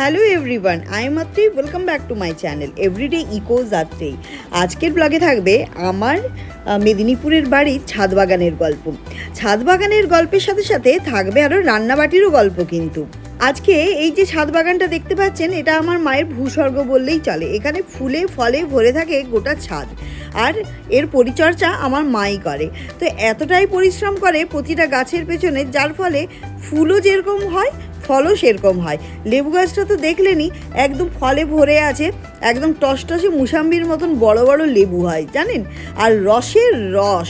Hello everyone I am Atri welcome back to my channel everyday eco যাত্রী আজকের ব্লগে থাকবে আমার মেদিনীপুরের বাড়ির ছাদ বাগানের গল্প। ছাদ বাগানের গল্পের সাথে সাথে থাকবে আরও রান্নাবাটিরও গল্প কিন্তু। আজকে এই যে ছাদ বাগানটা দেখতে পাচ্ছেন, এটা আমার মায়ের ভূস্বর্গ বললেই চলে। এখানে ফুলে ফলে ভরে থাকে গোটা ছাদ। আর এর পরিচর্যা আমার মাই করে। তো এতটাই পরিশ্রম করে প্রতিটা গাছের পেছনে, যার ফলে ফুলও যেরকম হয় ফলও সেরকম হয়। লেবু গাছটা তো দেখলেনি একদম ফলে ভরে আছে। একদম টসটসে মুসাম্বির মতন বড় বড় লেবু হয়, জানেন? আর রসের রস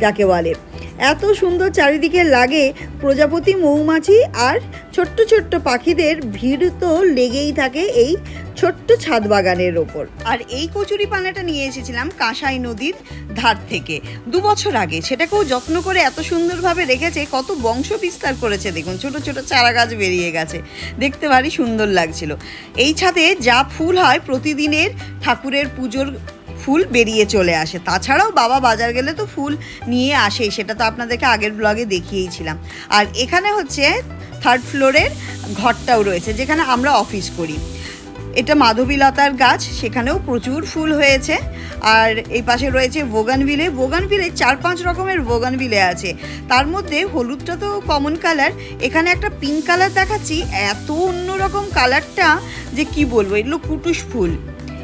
যাকে বলে। এত সুন্দর চারিদিকে লাগে প্রজাপতি মৌমাছি আর ছোট্ট ছোট্ট পাখিদের ভিড় তো লেগেই থাকে এই ছোট্ট ছাদ বাগানের ওপর। আর এই কচুরি পানাটা নিয়ে এসেছিলাম কাঁসাই নদীর ধার থেকে। দু বছর আগে। সেটাকেও যত্ন করে এত সুন্দরভাবে রেখেছে, কত বংশ বিস্তার করেছে। দেখুন, ছোট ছোট চারা গাছ বেরিয়ে গেছে। দেখতে ভারী সুন্দর লাগছিল। এই ছাদে যা ফুল হয় প্রতিদিনের ঠাকুরের পুজোর ফুল বেরিয়ে চলে আসে। তাছাড়াও বাবা বাজার গেলে তো ফুল নিয়ে আসেই, সেটা তো আপনাদেরকে আগের ব্লগে দেখিয়েইছিলাম। আর এখানে হচ্ছে থার্ড ফ্লোরের ঘরটাও রয়েছে, যেখানে আমরা অফিস করি। এটা মাধবী লতার গাছ, সেখানেও প্রচুর ফুল হয়েছে। আর এই পাশে রয়েছে বোগানভিলে বোগানভিলে চার পাঁচ রকমের বোগানভিলে আছে। তার মধ্যে হলুদটা তো কমন কালার এখানে একটা পিঙ্ক কালার দেখাচ্ছি। এত অন্যরকম কালারটা যে কি বলব? এগুলো কুটুস ফুল।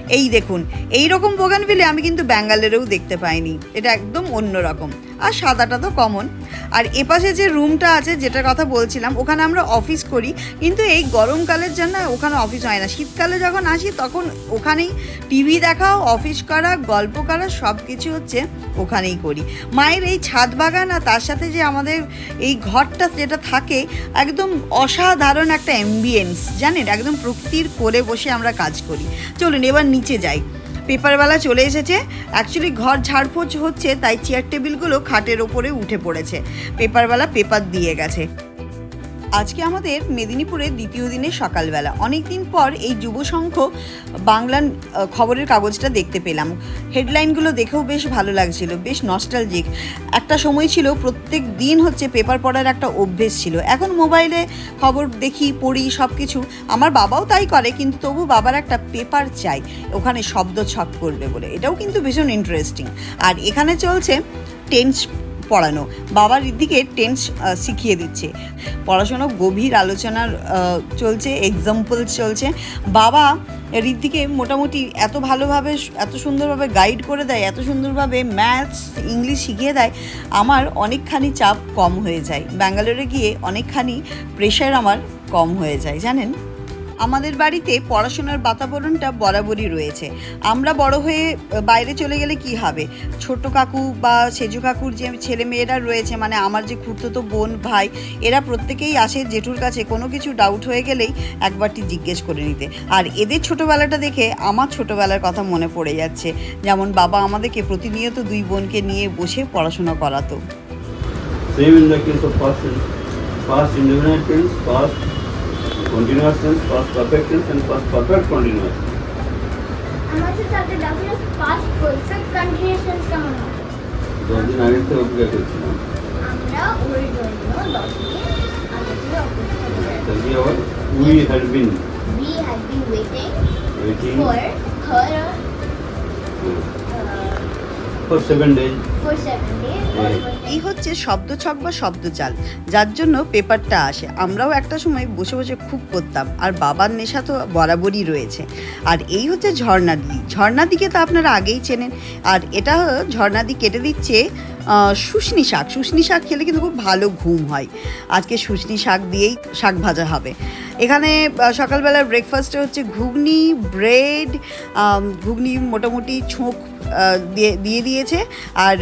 এই দেখুন এই রকম বোগানভিলে আমি কিন্তু ব্যাঙ্গালোরেও দেখতে পাইনি। এটা একদম অন্য রকম। আর সাদাটা তো কমন আর এপাশে যে রুমটা আছে, যেটার কথা বলছিলাম, ওখানে আমরা অফিস করি। কিন্তু এই গরমকালের জন্য ওখানে অফিস হয় না। শীতকালে যখন আসি, তখন ওখানেই টিভি দেখাও অফিস করা, গল্প করা সব কিছু হচ্ছে ওখানেই করি। মায়ের এই ছাদ বাগান আর তার সাথে যে আমাদের এই ঘরটা যেটা থাকে, একদম অসাধারণ একটা অ্যাম্বিয়েন্স জানেন, একদম প্রকৃতির কোলে বসে আমরা কাজ করি। চলুন, এবার নিচে যাই। পেপারওয়ালা চলে এসেছে। অ্যাকচুয়ালি ঘর ঝাড়পোছ হচ্ছে, তাই চেয়ার টেবিলগুলো খাটের ওপরে উঠে পড়েছে। পেপারওয়ালা পেপার দিয়ে গেছে। আজকে আমাদের মেদিনীপুরের দ্বিতীয় দিনে সকালবেলা। অনেক দিন পর এই যুব সংঘ বাংলার খবরের কাগজটা দেখতে পেলাম। হেডলাইনগুলো দেখেও বেশ ভালো লাগছিল, বেশ নস্টালজিক একটা সময় ছিল, প্রত্যেক দিন হচ্ছে পেপার পড়ার একটা অভ্যেস ছিল। এখন মোবাইলে খবর দেখি, পড়ি সব কিছু আমার বাবাও তাই করে, কিন্তু তবু বাবার একটা পেপার চাই, ওখানে শব্দ ছক করবে বলে। এটাও কিন্তু ভীষণ ইন্টারেস্টিং আর এখানে চলছে টেন্স পড়ানো। বাবা দিকে টেন্স শিখিয়ে দিচ্ছে। পড়াশোনা গভীর আলোচনার চলছে এক্সাম্পল চলছে। বাবা ঋদ্ধিকে মোটামুটি এত ভালোভাবে, এত সুন্দরভাবে গাইড করে দেয়, এত সুন্দরভাবে ম্যাথস ইংলিশ শিখিয়ে দেয়, আমার অনেকখানি চাপ কম হয়ে যায়। ব্যাঙ্গালোরে গিয়ে অনেকখানি প্রেশার আমার কম হয়ে যায়, জানেন? আমাদের বাড়িতে পড়াশোনার বাতাবরণটা বরাবরই রয়েছে। আমরা বড় হয়ে বাইরে চলে গেলে কি হবে? ছোট কাকু বা সেজু কাকুর যে ছেলে মেয়েরা রয়েছে মানে আমার যে খুঁড়তো বোন, ভাই, এরা প্রত্যেকেই আসে জেঠুর কাছে। কোনো কিছু ডাউট হয়ে গেলেই একবারটি জিজ্ঞেস করে নিতে। আর এদের ছোটোবেলাটা দেখে আমার ছোটোবেলার কথা মনে পড়ে যাচ্ছে। যেমন বাবা আমাদেরকে প্রতিনিয়ত দুই বোনকে নিয়ে বসে পড়াশোনা করাতো। continuous tense, past perfect tense and past perfect continuous tense. हमारे साथ double past perfect continuous tense का मतलब दो दिन आने से हो गया कुछ ना আমরা ওই জন্য দশ দিন আগে থেকে অপেক্ষা করে তবে আবার we had been we had been waiting waiting for her uh, for seven days for এই হচ্ছে শব্দছক বা শব্দজাল যার জন্য পেপারটা আসে। আমরাও একটা সময় বসে বসে খুব করতাম আর বাবার নেশা তো বরাবরই রয়েছে। আর এই হচ্ছে ঝর্ণাদি ঝর্ণাদিকে তো আপনারা আগেই চেনেন। আর এটা ঝর্ণাদি কেটে দিচ্ছে শুশনি শাক। শুশনি শাক খেলে কিন্তু খুব ভালো ঘুম হয়। আজকে শুশনি শাক দিয়েই শাক ভাজা হবে। এখানে সকালবেলার ব্রেকফাস্টে হচ্ছে ঘুগনি ব্রেড ঘুগনি মোটামুটি ছোঁক দিয়ে দিয়ে দিয়েছে। আর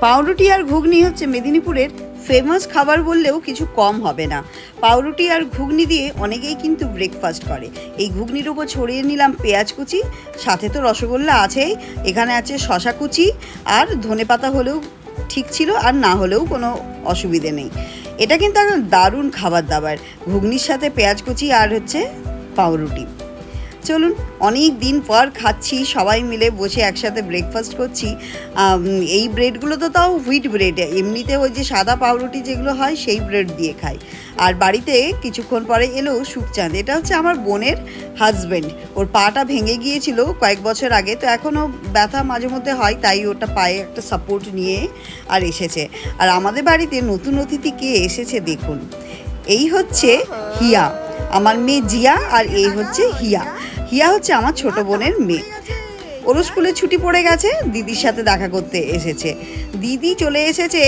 পাউরুটি আর ঘুগনি হচ্ছে মেদিনীপুরের ফেমাস খাবার বললেও কিছু কম হবে না। পাউরুটি আর ঘুগনি দিয়ে অনেকেই কিন্তু ব্রেকফাস্ট করে। এই ঘুগনির উপর ছড়িয়ে নিলাম পেঁয়াজ কুচি, সাথে তো রসগোল্লা আছেই, এখানে আছে শশা কুচি, আর ধনেপাতা হলেও ঠিক ছিল, আর না হলেও কোনো অসুবিধে নেই। এটা কিন্তু একদম দারুণ খাবার দাবার। ঘুগনির সাথে পেঁয়াজ কুচি আর হচ্ছে পাউরুটি। চলুন অনেক দিন পর খাচ্ছি সবাই মিলে বসে একসাথে ব্রেকফাস্ট করছি। এই ব্রেডগুলো তো তাও হুইট ব্রেড এমনিতে ওই যে সাদা পাউরুটি যেগুলো হয় সেই ব্রেড দিয়ে খাই। আর বাড়িতে কিছুক্ষণ পরে এলো সুখচাঁদ এটা হচ্ছে আমার বোনের হাজব্যান্ড ওর পাটা ভেঙে গিয়েছিল কয়েক বছর আগে তো এখনও ব্যথা মাঝে মধ্যে হয় তাই ওটা পায়ে একটা সাপোর্ট নিয়ে আর এসেছে। আর আমাদের বাড়িতে নতুন অতিথি কে এসেছে দেখুন। এই হচ্ছে হিয়া আমার মেয়ে জিয়া আর এই হচ্ছে হিয়া। হিয়া হচ্ছে আমার ছোট বোনের মেয়ে। ওর স্কুলে ছুটি পড়ে গেছে দিদির সাথে দেখা করতে এসেছে। দিদি চলে এসেছে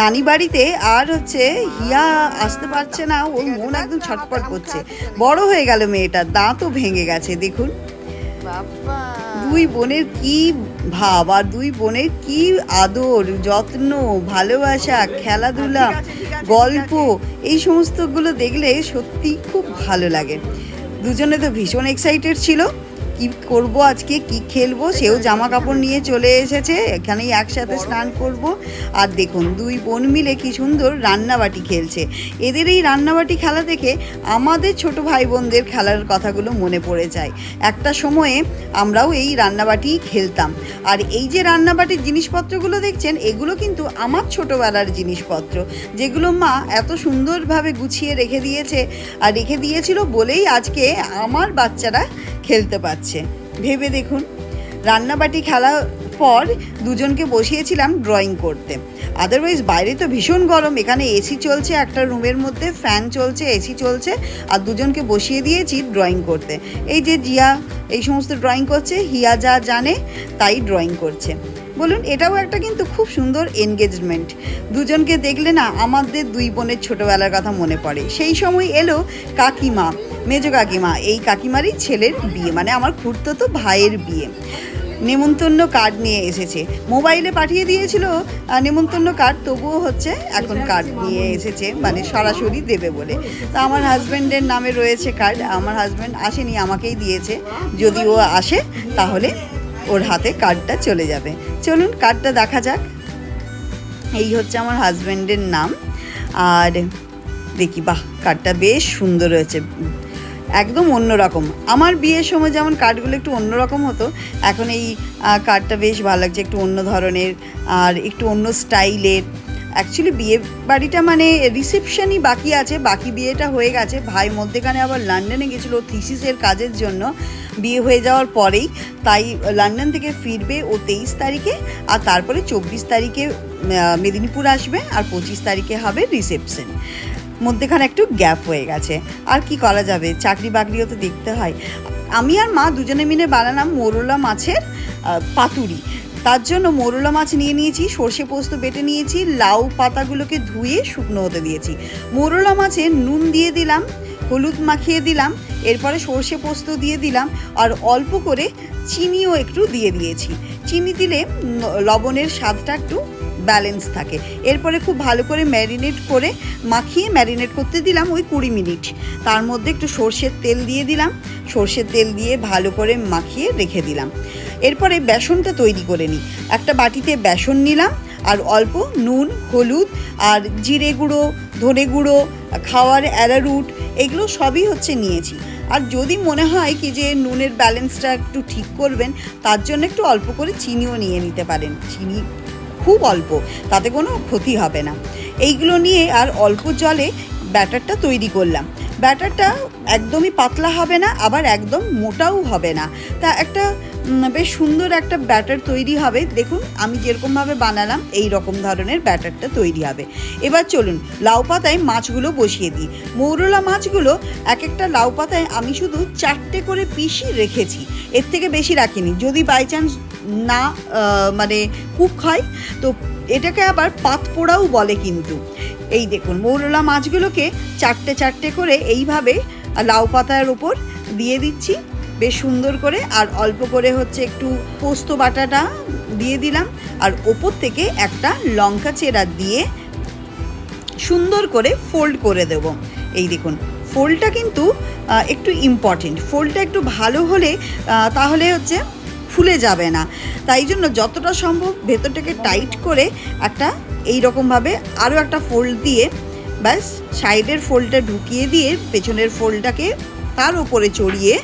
নানি বাড়িতে আর হচ্ছে হিয়া আসতে পারছে না ওর মন একদম ছটপট করছে। বড় হয়ে গেল মেয়েটা দাঁতও ভেঙে গেছে দেখুন। দুই বোনের কি ভাব আর দুই বোনের কি আদর যত্ন ভালোবাসা খেলাধুলা গল্প এই সমস্তগুলো দেখলে সত্যি খুব ভালো লাগে। দুজনে তো ভীষণ এক্সাইটেড ছিল। কি করব আজকে, কি খেলব? সেও জামা কাপড় নিয়ে চলে এসেছে। এখানেই একসাথে স্নান করব। আর দেখুন, দুই বোন মিলে কি সুন্দর রান্নাবাটি খেলছে। এদের এই রান্নাবাটি খেলা দেখে আমাদের ছোট ভাই বোনদের খেলার কথাগুলো মনে পড়ে যায়। একটা সময়ে আমরাও এই রান্নাবাটি খেলতাম। আর এই যে রান্নাবাটির জিনিসপত্রগুলো দেখছেন, এগুলো কিন্তু আমার ছোটোবেলার জিনিসপত্র, যেগুলো মা এত সুন্দরভাবে গুছিয়ে রেখে দিয়েছে। আর রেখে দিয়েছিল বলেই আজকে আমার বাচ্চারা খেলতে পারছে। ভেবে দেখুন, রান্নাবাটি খেলা পর দুজনকে বসিয়েছিলাম ড্রয়িং করতে। আদারওয়াইজ বাইরে তো ভীষণ গরম, এখানে এসি চলছে, একটা রুমের মধ্যে ফ্যান চলছে এসি চলছে, আর দুজনকে বসিয়ে দিয়েছি ড্রয়িং করতে। এই যে জিয়া, এই সমস্ত ড্রয়িং করছে, হিয়া যা জানে, তাই ড্রয়িং করছে। বলুন, এটাও একটা কিন্তু খুব সুন্দর এনগেজমেন্ট দুজনকে দেখলে না, আমাদের দুই বোনের ছোটোবেলার কথা মনে পড়ে। সেই সময় এলো কাকিমা। মেজো কাকিমা, এই কাকিমারই ছেলের বিয়ে মানে আমার খুঁড়তো তো ভাইয়ের বিয়ে। নেমন্তন্ন কার্ড নিয়ে এসেছে। মোবাইলে পাঠিয়ে দিয়েছিল নেমন্তন্ন কার্ড তবুও হচ্ছে এখন কার্ড নিয়ে এসেছে মানে সরাসরি দেবে বলে। তা আমার হাজব্যান্ডের নামে রয়েছে কার্ড আমার হাজব্যান্ড আসেনি, আমাকেই দিয়েছে। যদি ও আসে, তাহলে ওর হাতে কার্ডটা চলে যাবে। চলুন কার্ডটা দেখা যাক। এই হচ্ছে আমার হাজব্যান্ডের নাম। আর দেখি, বাহ কার্ডটা বেশ সুন্দর হয়েছে। একদম অন্যরকম। আমার বিয়ের সময় যেমন কার্ডগুলো একটু অন্যরকম হতো, এখন এই কার্ডটা বেশ ভালো লাগছে একটু অন্য ধরনের, আর একটু অন্য স্টাইলের। অ্যাকচুয়ালি বিয়ে বাড়িটা মানে রিসেপশনই বাকি আছে, বাকি বিয়েটা হয়ে গেছে। ভাই মধ্যেখানে আবার লন্ডনে গেছিল থিসিসের কাজের জন্য। বিয়ে হয়ে যাওয়ার পরেই, তাই লন্ডন থেকে ফিরবে ও তেইশ তারিখে, আর তারপরে চব্বিশ তারিখে মেদিনীপুর আসবে, আর পঁচিশ তারিখে হবে রিসেপশন মধ্যেখানে একটু গ্যাপ হয়ে গেছে। আর কি করা যাবে? চাকরি বাকরিও তো দেখতে হয়। আমি আর মা দুজনে মিলে বানালাম মোরলা মাছের পাতুরি। তার জন্য মোরলা মাছ নিয়ে নিয়েছি, সর্ষে পোস্ত বেটে নিয়েছি, লাউ পাতাগুলোকে ধুয়ে শুকনো হতে দিয়েছি। মোরলা মাছে নুন দিয়ে দিলাম, হলুদ মাখিয়ে দিলাম, এরপরে সর্ষে পোস্ত দিয়ে দিলাম, আর অল্প করে চিনিও একটু দিয়ে দিয়েছি। চিনি দিলে লবণের স্বাদটা একটু ব্যালেন্স থাকে। এরপরে খুব ভালো করে ম্যারিনেট করে মাখিয়ে ম্যারিনেট করতে দিলাম ওই কুড়ি মিনিট। তার মধ্যে একটু সর্ষের তেল দিয়ে দিলাম। সর্ষের তেল দিয়ে ভালো করে মাখিয়ে রেখে দিলাম। এরপরে বেসনটা তৈরি করে নিই। একটা বাটিতে বেসন নিলাম আর অল্প নুন, হলুদ আর জিরে গুঁড়ো, ধনে গুঁড়ো, খাওয়ার অ্যারারুট এগুলো সবই হচ্ছে নিয়েছি। আর যদি মনে হয় কি যে নুনের ব্যালেন্সটা একটু ঠিক করবেন, তার জন্য একটু অল্প করে চিনিও নিয়ে নিতে পারেন। চিনি খুব অল্প, তাতে কোনো ক্ষতি হবে না। এইগুলো নিয়ে আর অল্প জলে ব্যাটারটা তৈরি করলাম। ব্যাটারটা একদমই পাতলা হবে না, আবার একদম মোটাও হবে না। তা একটা বেশ সুন্দর একটা ব্যাটার তৈরি হবে। দেখুন, আমি যেরকমভাবে বানালাম, এই রকম ধরনের ব্যাটারটা তৈরি হবে। এবার চলুন, লাউ পাতায় মাছগুলো বসিয়ে দিই। মৌরলা মাছগুলো এক একটা লাউ পাতায় আমি শুধু চারটে করে পিসি রেখেছি। এর থেকে বেশি রাখিনি। যদি বাই চান্স না মানে কুক হয় তো এটাকে আবার পাত পোড়াও বলে কিন্তু। এই দেখুন, মৌরলা মাছগুলোকে চারটে চারটে করে এইভাবে লাউ পাতার ওপর দিয়ে দিচ্ছি, বেশ সুন্দর করে। আর অল্প করে হচ্ছে একটু পোস্ত বাটাটা দিয়ে দিলাম। আর ওপর থেকে একটা লঙ্কা চেরা দিয়ে সুন্দর করে ফোল্ড করে দেব। এই দেখুন, ফোল্ডটা কিন্তু একটু ইম্পর্টেন্ট ফোল্ডটা একটু ভালো হলে তাহলে হচ্ছে ফুলে যাবে না। তাই জন্য যতটা সম্ভব ভেতরটাকে টাইট করে একটা এই রকমভাবে আরও একটা ফোল্ড দিয়ে ব্যাস সাইডের ফোল্ডটা ঢুকিয়ে দিয়ে পেছনের ফোল্ডটাকে তার উপরে চড়িয়ে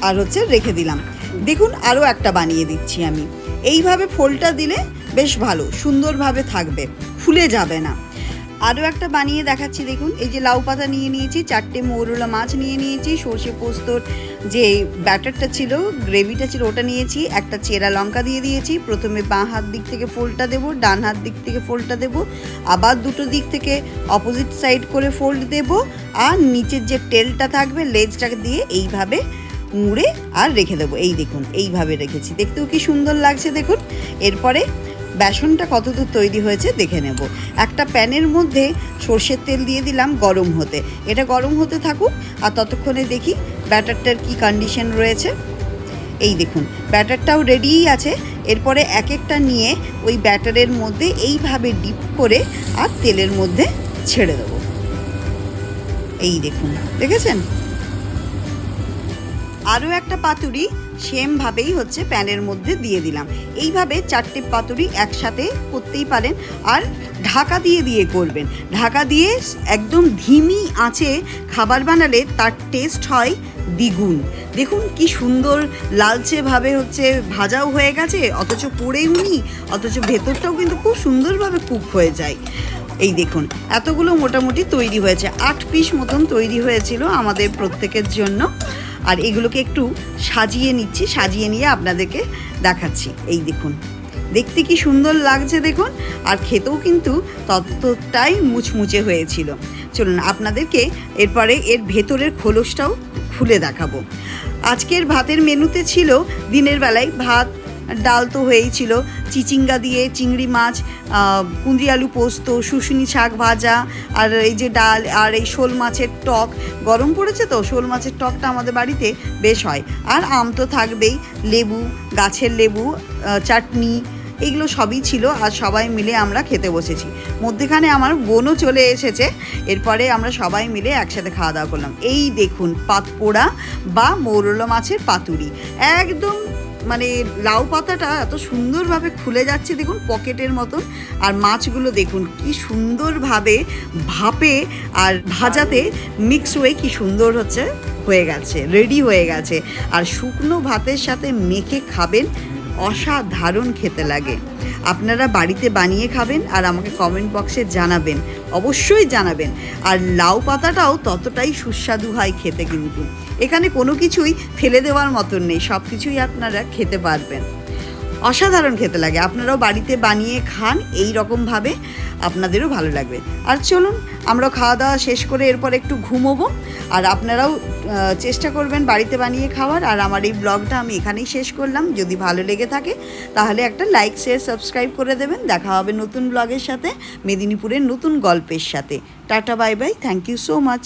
আর হচ্ছে রেখে দিলাম। দেখুন আরও একটা বানিয়ে দিচ্ছি আমি। এইভাবে ফোলটা দিলে বেশ ভালো, সুন্দরভাবে থাকবে, ফুলে যাবে না। আরও একটা বানিয়ে দেখাচ্ছি, দেখুন। এই যে লাউ পাতা নিয়ে নিয়েছি, চারটে মৌরলা মাছ নিয়ে নিয়েছি, সর্ষে পোস্তর যে ব্যাটারটা ছিল, গ্রেভিটা ছিল, ওটা নিয়েছি, একটা চেরা লঙ্কা দিয়ে দিয়েছি, প্রথমে বাঁ হাত দিক থেকে ফোল্ডটা দেবো, ডান হাত দিক থেকে ফোল্ডটা দেবো, আবার দুটো দিক থেকে অপোজিট সাইড করে ফোল্ড দেবো, আর নিচের যে টেলটা থাকবে লেজটা দিয়ে এইভাবে মুড়ে আর রেখে দেবো। এই দেখুন, এইভাবে রেখেছি। দেখতেও কি সুন্দর লাগছে, দেখুন। এরপরে বেসনটা কতদূর তৈরি হয়েছে দেখে নেব। একটা প্যানের মধ্যে সর্ষের তেল দিয়ে দিলাম গরম হতে। এটা গরম হতে থাকুক আর ততক্ষণে দেখি ব্যাটারটার কি কন্ডিশন রয়েছে। এই দেখুন, ব্যাটারটাও রেডিই আছে। এরপরে এক একটা নিয়ে ওই ব্যাটারের মধ্যে এইভাবে ডিপ করে আর তেলের মধ্যে ছেড়ে দেবো। এই দেখুন, দেখেছেন? আরও একটা পাতুরি সেমভাবেই হচ্ছে প্যানের মধ্যে দিয়ে দিলাম। এইভাবে চারটে পাতুরি একসাথে করতেই পারেন আর ঢাকা দিয়ে দিয়ে করবেন। ঢাকা দিয়ে একদম ধিমি আঁচে খাবার বানালে তার টেস্ট হয় দ্বিগুণ। দেখুন কি সুন্দর লালচেভাবে হচ্ছে ভাজাও হয়ে গেছে, অথচ পড়েও উনি, অথচ ভেতরটাও কিন্তু খুব সুন্দরভাবে কুক হয়ে যায়। এই দেখুন, এতগুলো মোটামুটি তৈরি হয়েছে। আট পিস মতন তৈরি হয়েছিল আমাদের প্রত্যেকের জন্য। আর এগুলোকে একটু সাজিয়ে নিচ্ছি, সাজিয়ে নিয়ে আপনাদেরকে দেখাচ্ছি। এই দেখুন, দেখতে কি সুন্দর লাগছে দেখুন, আর খেতেও কিন্তু ততটাই মুচমুচে হয়েছিল। চলুন, আপনাদেরকে এরপরে এর ভেতরের খোলসটাও খুলে দেখাবো। আজকের ভাতের মেনুতে ছিল দিনের বেলায় ভাত ডাল তো হয়েই ছিল। চিচিঙ্গা দিয়ে চিংড়ি মাছ কুঁদরি আলু পোস্ত, শুশুনি শাক ভাজা, আর এই যে ডাল, আর এই শোল মাছের টক। গরম পড়েছে তো? শোল মাছের টকটা আমাদের বাড়িতে বেশ হয়। আর আম তো থাকবেই। লেবু, গাছের লেবু চাটনি এইগুলো সবই ছিল। আর সবাই মিলে আমরা খেতে বসেছি। মধ্যেখানে আমার বোনও চলে এসেছে। এরপরে আমরা সবাই মিলে একসাথে খাওয়া দাওয়া করলাম। এই দেখুন, পাতপোড়া বা মৌরলা মাছের পাতুরি। একদম মানে লাউ পাতাটা এত সুন্দরভাবে খুলে যাচ্ছে দেখুন, পকেটের মতন। আর মাছগুলো দেখুন, কি সুন্দরভাবে ভাপে আর ভাজাতে মিক্স হয়ে কি সুন্দর হচ্ছে, হয়ে গেছে রেডি হয়ে গেছে। আর শুকনো ভাতের সাথে মেখে খাবেন অসাধারণ খেতে লাগে। আপনারা বাড়িতে বানিয়ে খাবেন আর আমাকে কমেন্ট বক্সে জানাবেন। অবশ্যই জানাবেন। আর লাউ পাতাটাও ততটাই সুস্বাদু হয় খেতে কিন্তু। এখানে কোনো কিছুই ফেলে দেওয়ার মতন নেই সব কিছুই আপনারা খেতে পারবেন। অসাধারণ খেতে লাগে। আপনারাও বাড়িতে বানিয়ে খান এই রকমভাবে আপনাদেরও ভালো লাগবে। আর চলুন আমরা খাওয়া দাওয়া শেষ করে এরপর একটু ঘুমোবো। আর আপনারাও চেষ্টা করবেন বাড়িতে বানিয়ে খাওয়ার। আর আমার এই ব্লগটা আমি এখানেই শেষ করলাম। যদি ভালো লেগে থাকে, তাহলে একটা লাইক শেয়ার সাবস্ক্রাইব করে দেবেন। দেখা হবে নতুন ব্লগের সাথে, মেদিনীপুরের নতুন গল্পের সাথে। Tata bye bye thank you so much